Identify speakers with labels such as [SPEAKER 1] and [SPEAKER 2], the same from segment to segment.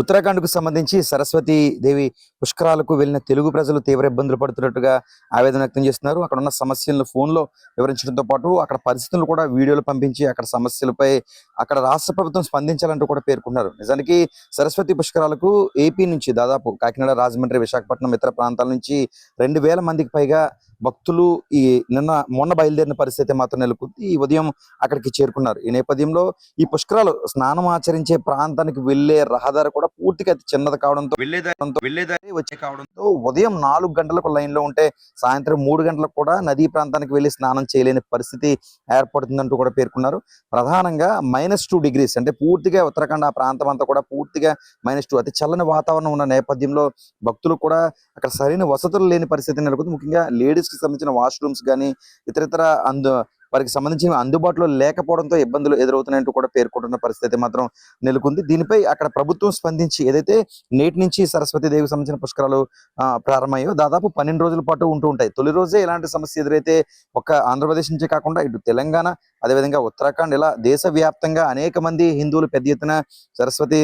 [SPEAKER 1] ఉత్తరాఖండ్కు సంబంధించి సరస్వతి దేవి పుష్కరాలకు వెళ్ళిన తెలుగు ప్రజలు తీవ్ర ఇబ్బందులు పడుతున్నట్టుగా ఆవేదన వ్యక్తం చేస్తున్నారు. అక్కడ ఉన్న సమస్యలను ఫోన్లో వివరించడంతో పాటు అక్కడ పరిస్థితులు కూడా వీడియోలు పంపించి అక్కడ సమస్యలపై అక్కడ రాష్ట్ర ప్రభుత్వం స్పందించాలంటూ కూడా పేర్కొన్నారు. నిజానికి సరస్వతి పుష్కరాలకు ఏపీ నుంచి దాదాపు కాకినాడ రాజమండ్రి విశాఖపట్నం ఇతర ప్రాంతాల నుంచి రెండు వేల మందికి పైగా భక్తులు ఈ నిన్న మొన్న బయలుదేరిన పరిస్థితి మాత్రం నెలకొంది. ఈ ఉదయం అక్కడికి చేరుకున్నారు. ఈ నేపథ్యంలో ఈ పుష్కరాలు స్నానం ఆచరించే ప్రాంతానికి వెళ్ళే రహదారి కూడా పూర్తిగా అతి చిన్నది కావడంతో వెళ్ళేదారితో వెళ్ళేదారి వచ్చే కావడంతో ఉదయం నాలుగు గంటలకు లైన్లో ఉంటే సాయంత్రం మూడు గంటలకు కూడా నదీ ప్రాంతానికి వెళ్ళి స్నానం చేయలేని పరిస్థితి ఏర్పడుతుందంటూ కూడా పేర్కొన్నారు. ప్రధానంగా మైనస్ టూ డిగ్రీస్ అంటే పూర్తిగా ఉత్తరాఖండ్ ఆ ప్రాంతం అంతా కూడా పూర్తిగా మైనస్ టూ అతి చల్లని వాతావరణం ఉన్న నేపథ్యంలో భక్తులు కూడా అక్కడ సరైన వసతులు లేని పరిస్థితి నెలకొంది. ముఖ్యంగా లేడీస్ కి సంబంధించిన వాష్రూమ్స్ కానీ ఇతరితర అందు వారికి సంబంధించిన అందుబాటులో లేకపోవడంతో ఇబ్బందులు ఎదురవుతున్నాయంటూ కూడా పేర్కొంటున్న పరిస్థితి మాత్రం నెలకొంది. దీనిపై అక్కడ ప్రభుత్వం స్పందించి ఏదైతే నేటి నుంచి సరస్వతి దేవికి సంబంధించిన పుష్కరాలు ఆ, ప్రారంభమయ్యో దాదాపు పన్నెండు రోజుల పాటు ఉంటూ ఉంటాయి. తొలి రోజే ఇలాంటి సమస్య ఎదురైతే ఒక ఆంధ్రప్రదేశ్ నుంచే కాకుండా ఇటు తెలంగాణ అదేవిధంగా ఉత్తరాఖండ్ ఇలా దేశవ్యాప్తంగా అనేక మంది హిందువులు పెద్ద ఎత్తున సరస్వతి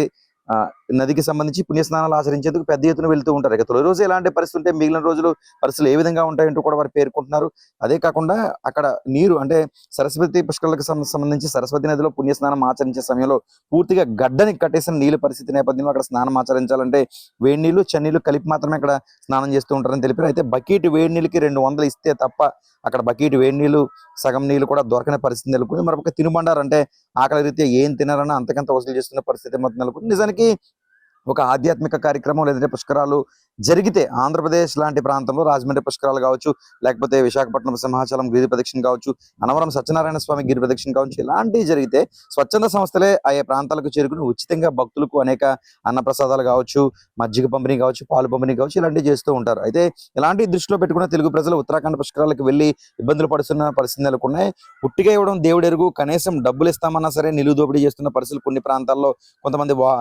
[SPEAKER 1] ఆ, నదికి సంబంధించి పుణ్యస్నానాలు ఆచరించేందుకు పెద్ద ఎత్తున వెళ్తూ ఉంటారు. ఇక తొలి రోజు ఎలాంటి పరిస్థితి ఉంటే మిగిలిన రోజులు పరిస్థితులు ఏ విధంగా ఉంటాయంటూ కూడా వారు పేర్కొంటున్నారు. అదే కాకుండా అక్కడ నీరు అంటే సరస్వతి పుష్కరాలకు సంబంధించి సరస్వతి నదిలో పుణ్యస్నానం ఆచరించే సమయంలో పూర్తిగా గడ్డని కట్టేసిన నీళ్ళ పరిస్థితి నేపథ్యంలో అక్కడ స్నానం ఆచరించాలంటే వేడి నీళ్ళు చన్నీళ్ళు కలిపి మాత్రమే అక్కడ స్నానం చేస్తూ ఉంటారని తెలిపారు. అయితే బకెట్ వేడి నీళ్ళకి రెండు వందలు ఇస్తే తప్ప అక్కడ బకెట్ వేడి నీళ్ళు సగం నీళ్ళు కూడా దొరకని పరిస్థితి నెలకొంది. మరొక తినుబండారు అంటే ఆకలి రీత్యా ఏం తినారని అంతకంత వసూలు చేస్తున్న పరిస్థితి మొత్తం నెలకొంది. నిజానికి ఒక ఆధ్యాత్మిక కార్యక్రమం లేదంటే పుష్కరాలు జరిగితే ఆంధ్రప్రదేశ్ లాంటి ప్రాంతంలో రాజమండ్రి పుష్కరాలు కావచ్చు లేకపోతే విశాఖపట్నం సింహాచలం గిరి ప్రదక్షిణ కావచ్చు అనవరం సత్యనారాయణ స్వామి గిరి ప్రదక్షిణ కావచ్చు ఇలాంటివి జరిగితే స్వచ్ఛంద సంస్థలే ఆయా ప్రాంతాలకు చేరుకుని ఉచితంగా భక్తులకు అనేక అన్నప్రసాదాలు కావచ్చు మజ్జిగ పంపిణీ కావచ్చు పాలు పంపిణీ కావచ్చు ఇలాంటివి చేస్తూ ఉంటారు. అయితే ఇలాంటి దృష్టిలో పెట్టుకున్న తెలుగు ప్రజలు ఉత్తరాఖండ్ పుష్కరాలకు వెళ్ళి ఇబ్బందులు పడుతున్న పరిస్థితి నెలకొన్నాయి. పుట్టిగా ఇవ్వడం దేవుడు ఎరుగు కనీసం డబ్బులు ఇస్తామన్నా సరే నిలువు దోపిడీ చేస్తున్న పరిస్థితులు కొన్ని ప్రాంతాల్లో కొంతమంది వా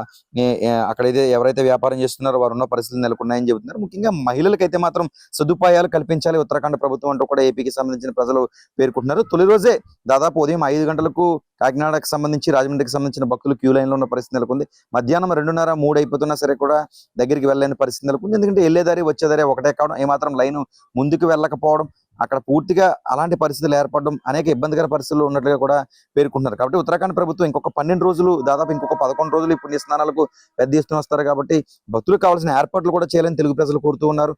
[SPEAKER 1] ఎవరైతే ఎవరైతే వ్యాపారం చేస్తున్నారో వారు ఉన్న పరిస్థితులు నెలకొన్నాయని చెబుతున్నారు. ముఖ్యంగా మహిళలకైతే మాత్రం సదుపాయాలు కల్పించాలి. ఉత్తరాఖండ్ ప్రభుత్వం అంటూ కూడా ఏపీకి సంబంధించిన ప్రజలు పేర్కొంటున్నారు. తొలి రోజే దాదాపు ఉదయం ఐదు గంటలకు కాకినాడకు సంబంధించి రాజమండ్రికి సంబంధించిన భక్తులు క్యూ లైన్లో ఉన్న పరిస్థితి నెలకొంది. మధ్యాహ్నం రెండున్నర మూడు అయిపోతున్నా సరే కూడా దగ్గరికి వెళ్ళలేని పరిస్థితి నెలకొంది. ఎందుకంటే వెళ్ళేదారి వచ్చేదారి ఒకటే కావడం ఏమాత్రం లైన్ ముందుకు వెళ్ళకపోవడం అక్కడ పూర్తిగా అలాంటి పరిస్థితులు ఏర్పడడం అనేక ఇబ్బందికర పరిస్థితులు ఉన్నట్లుగా కూడా పేర్కొంటున్నారు. కాబట్టి ఉత్తరాఖండ్ ప్రభుత్వం ఇంకొక పన్నెండు రోజులు దాదాపు ఇంకొక పదకొండు రోజులు ఈ పుణ్య స్నానాలకు పెద్ద ఎత్తున వస్తారు కాబట్టి భక్తులకు కావాల్సిన ఏర్పాట్లు కూడా చేయాలని తెలుగు ప్రజలు కోరుతూ ఉన్నారు.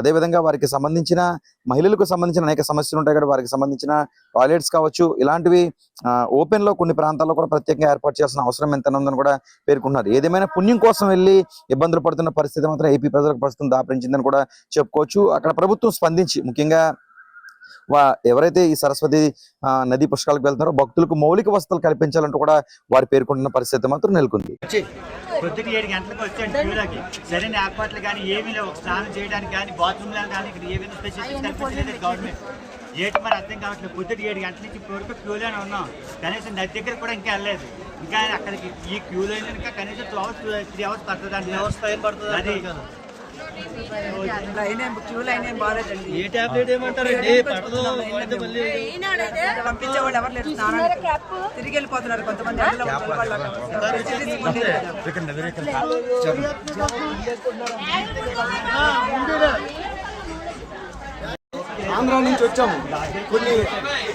[SPEAKER 1] అదేవిధంగా అదే విధంగా వారికి సంబంధించిన మహిళలకు సంబంధించిన అనేక సమస్యలు ఉంటాయి కాబట్టి వారికి సంబంధించిన టాయిలెట్స్ కావచ్చు ఇలాంటివి ఓపెన్లో కొన్ని ప్రాంతాల్లో కూడా ప్రత్యేకంగా ఏర్పాటు చేయాల్సిన అవసరం ఎంత ఉందని కూడా పేర్కొన్నారు ఏదేమైనా పుణ్యం కోసం వెళ్ళి ఇబ్బందులు పడుతున్న పరిస్థితి మాత్రం ఏపీ ప్రజలకు ప్రస్తుతం దాపరించిందని కూడా చెప్పుకోవచ్చు. అక్కడ ప్రభుత్వం స్పందించి ముఖ్యంగా ఎవరైతే ఈ సరస్వతి నది పుష్కరాలకు వెళ్తున్నారో భక్తులకు మౌలిక వసతులు కల్పించాలంటూ కూడా వారు పేర్కొంటున్న పరిస్థితి మాత్రం నెలకొంది.
[SPEAKER 2] పొద్దున ఏడు గంటలకు వచ్చాను క్యూలోకి సరైన ఏర్పాట్లు కానీ ఏమీ లేవు. ఒక స్నానం చేయడానికి కానీ బాత్రూమ్లు కానీ ఇక్కడ ఏమైనా కల్పించలేదు గవర్నమెంట్ ఏంటి మరి అర్థం కావట్లేదు. పొద్దున ఏడు గంటల నుంచి ఇప్పుడు వరకు క్యూలోనే ఉన్నాం. కనీసం నది దగ్గర కూడా ఇంకా వెళ్ళలేదు. ఇంకా అక్కడికి ఈ క్యూలో ఇంకా కనీసం టూ అవర్స్ త్రీ అవర్స్ పడుతుంది అండి అవర్స్ టైం పడుతుంది అది
[SPEAKER 3] క్యూ లైన్ ఏం బాగాలేదండి.
[SPEAKER 4] ఏ టాబ్లెట్ ఏమంటారండి
[SPEAKER 3] ఎవరు లేరు తిరిగి వెళ్ళిపోతున్నారు కొంతమంది.
[SPEAKER 5] ఆంధ్ర నుంచి వచ్చాము. కొన్ని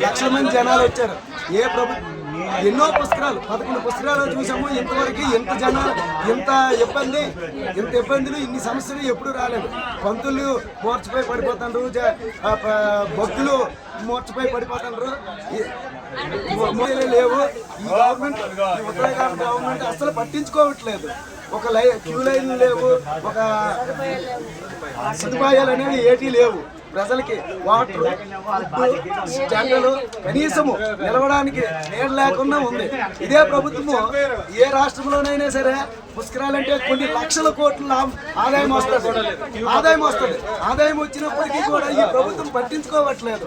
[SPEAKER 5] లక్షల మంది జనాలు వచ్చారు. ఏ ప్రభు ఎన్నో పుస్తకాలు పదకొండు పుస్తకాలు చూసాము. ఇంతవరకు ఎంత జనాలు ఎంత ఇబ్బంది ఎంత ఇబ్బందులు ఇన్ని సమస్యలు ఎప్పుడు రాలేదు. పంతులు మోర్చిపోయి పడిపోతారు భక్తులు మోర్చిపోయి పడిపోతారు లేవు. ఈ గవర్నమెంట్ ఉత్తరాఖండ్ గవర్నమెంట్ అసలు పట్టించుకోవట్లేదు. ఒక లై క్యూ లైన్ లేవు ఒక సదుపాయాలు అనేవి ఏటీ లేవు. ప్రజలకి వాటర్ ఫుడ్ స్టాండర్లు కనీసము నిలవడానికి నీడ లేకుండా ఉంది. ఇదే ప్రభుత్వము ఏ రాష్ట్రంలోనైనా సరే పుష్కరాలంటే కొన్ని లక్షల కోట్ల ఆదాయం వస్తుంది. ఆదాయం వస్తుంది. ఆదాయం వచ్చినప్పటికీ కూడా ఈ ప్రభుత్వం పట్టించుకోవట్లేదు.